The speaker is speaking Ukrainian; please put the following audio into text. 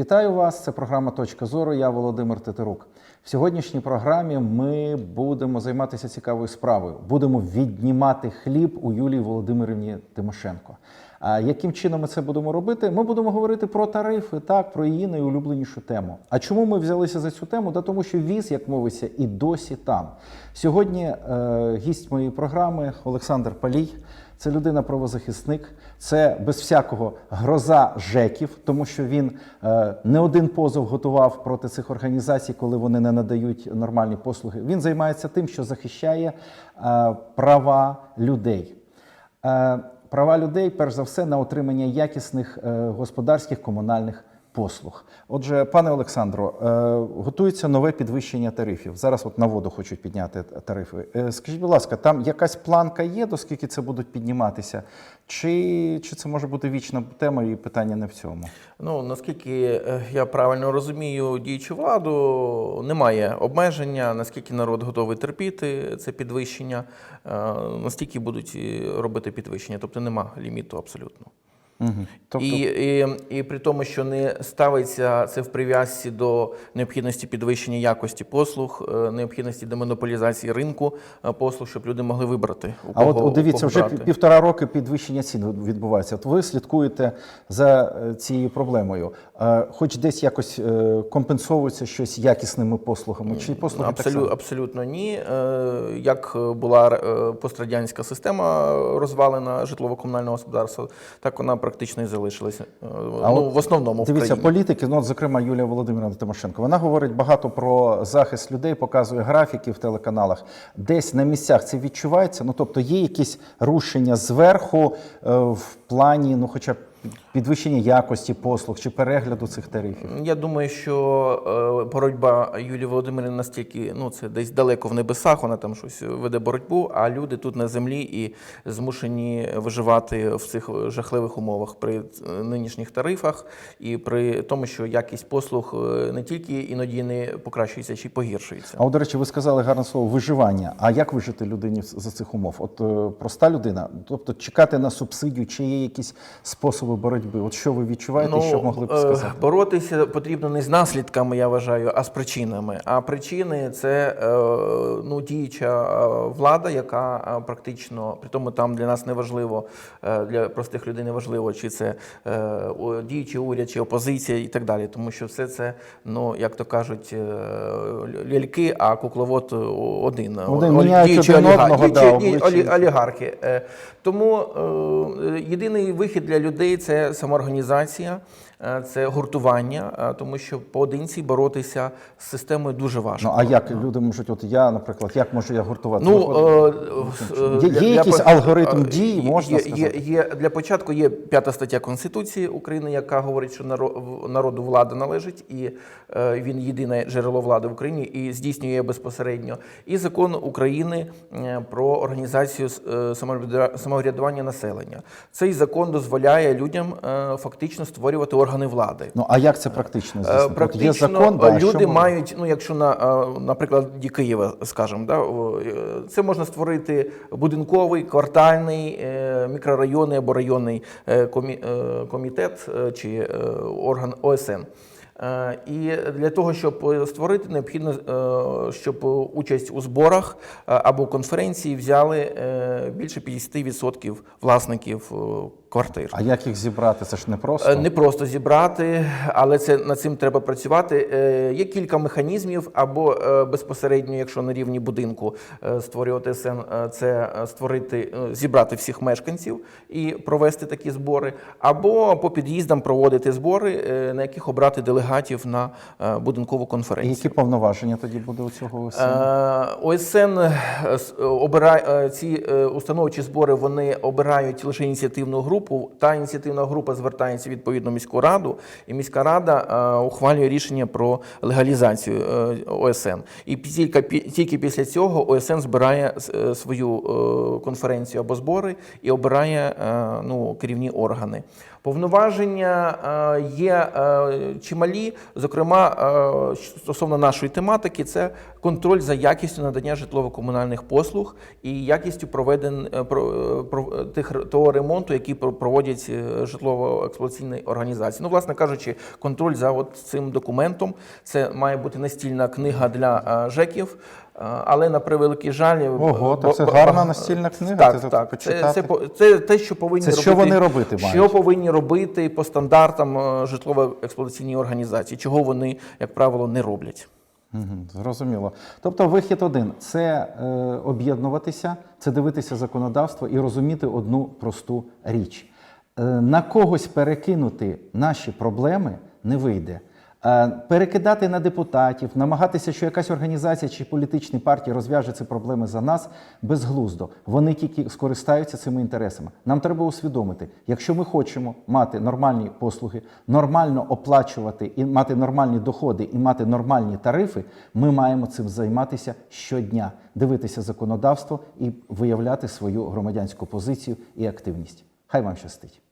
Вітаю вас! Це програма Точка зору. Я Володимир Тетерук. В сьогоднішній програмі ми будемо займатися цікавою справою. Будемо віднімати хліб у Юлії Володимирівні Тимошенко. А яким чином ми це будемо робити? Ми будемо говорити про тарифи, так, про її найулюбленішу тему. А чому ми взялися за цю тему? Да тому що віз, як мовиться, і досі там. Сьогодні е, гість моєї програми Олександр Палій. Це людина правозахисник, це без всякого гроза ЖЕКів, тому що він е, не один позов готував проти цих організацій, коли вони не надають нормальні послуги. Він займається тим, що захищає е, права людей. Е, права людей, перш за все, на отримання якісних е, господарських комунальних послуг. Отже, пане Олександро, е, готується нове підвищення тарифів. Зараз от на воду хочуть підняти тарифи. Е, Скажіть, будь ласка, там якась планка є, до скільки це будуть підніматися? Чи, чи це може бути вічна тема і питання не в цьому? Ну наскільки е, я правильно розумію діючу владу, немає обмеження, наскільки народ готовий терпіти це підвищення, настільки будуть робити підвищення, тобто нема ліміту абсолютно. Угу. Тобто, І, і, і при тому, що не ставиться це в прив'язці до необхідності підвищення якості послуг, е, необхідності демонополізації ринку е, послуг, щоб люди могли вибрати. У а кого, от, от дивіться, у кого вже брати. півтора роки підвищення цін відбувається. От ви слідкуєте за е, цією проблемою. Хоч десь якось компенсовується щось якісними послугами, чи послуги так Абсолютно, само? абсолютно ні. Як була пострадянська система розвалена житлово-комунального господарства, так вона практично і залишилася. Е, А ну, от в основному в Дивіться, країні. політики, ну, от, зокрема, Юлія Володимирівна Тимошенко, вона говорить багато про захист людей, показує графіки в телеканалах. Десь на місцях це відчувається. Ну, тобто є якісь рушення зверху е, в плані, ну, хоча б підвищення якості послуг чи перегляду цих тарифів. Я думаю, що е, боротьба Юлії Володимирівни настільки, ну це десь далеко в небесах, вона там щось веде боротьбу, а люди тут на землі і змушені виживати в цих жахливих умовах при е, нинішніх тарифах і при тому, що якість послуг е, не тільки іноді не покращується, чи погіршується. А от, до речі, ви сказали гарне слово виживання. А як вижити людині за цих умов? От проста людина, тобто чекати на субсидію, чи є якісь способи боротьби? От що ви відчуваєте, що могли б е, сказати? Боротися потрібно не з наслідками, я вважаю, а з причинами. А причини це е, ну, діюча е, влада, яка практично, при тому там для нас не важливо, для простих людей не важливо, чи це діючий уряд, чи опозиція і так далі. Тому що все це, ну як то кажуть, ляльки, а кукловод один. Один Олі- міняють діючі один одного, да, олігархи. Е, Тому е, єдиний вихід для людей це самоорганізація, е, це гуртування, е, тому що поодинці боротися з системою дуже важко. Ну а як люди можуть, от я, наприклад, як можу я гуртувати? Ну, е, е, Є- є для якийсь алгоритм е, дій, можна є, сказати? Є, є, для початку є п'ята стаття Конституції України, яка говорить, що наро- народу влада належить, і е, він єдине джерело влади в Україні і здійснює безпосередньо. І закон України е, про організацію е, самоврядування населення. Цей закон дозволяє людям е, фактично створювати органи влади. Ну а як це практично здійснити? Практично є закон, да, люди що мають, ну якщо на наприклад Києва, скажімо, да, це можна створити будинковий, квартальний, мікрорайонний або районний комі- комітет чи орган ОСН. Е, І для того, щоб е, створити, необхідно, е, щоб участь у зборах або конференції взяли більше 50% власників квартир. А як їх зібрати? Це ж не Е, просто. Не просто зібрати, але це над цим треба працювати. Е, Є кілька механізмів, або е, безпосередньо, якщо на рівні будинку е, створювати СН, е, це е, створити, е, зібрати всіх мешканців і провести такі збори, або по під'їздам проводити збори, е, на яких обрати делегатів на е, будинкову І конференцію. які повноваження тоді буде у цього ОСН? Е, ОСН е, е, обирає е, ці е, установчі збори. Вони обирають лише ініціативну групу. Та ініціативна група звертається в міську раду, і міська рада е, ухвалює рішення про легалізацію е, ОСН. І тільки, тільки після цього ОСН збирає е, свою конференцію або збори і обирає ну, керівні органи. Повноваження є чималі, зокрема стосовно нашої тематики, це контроль за якістю надання житлово-комунальних послуг і якістю проведен про- про- тих того ремонту, який про- проводять е, житлово-експлуатаційні організації. Ну, власне кажучи, контроль за от цим документом це має бути настільна книга для е, ЖЕКів. е, Але на превеликий жаль, Ого, бо- це бо- гарна настільна книга, Так, це так. Це, це, це те, що повинні Це робити. що вони робити Що повинні робити по стандартам е, житлово-експлуатаційні організації, чого вони, як правило, не роблять. Зрозуміло. Тобто вихід один це е, об'єднуватися, це дивитися законодавство і розуміти одну просту річ. Е, на когось перекинути наші проблеми не вийде. Е, перекидати на депутатів, намагатися, що якась організація чи політичні партії розв'яже ці проблеми за нас безглуздо. Вони тільки скористаються цими інтересами. Нам треба усвідомити, якщо ми хочемо мати нормальні послуги, нормально оплачувати і мати нормальні доходи і мати нормальні тарифи, ми маємо цим займатися щодня, дивитися законодавство і виявляти свою громадянську позицію і активність. Хай вам щастить.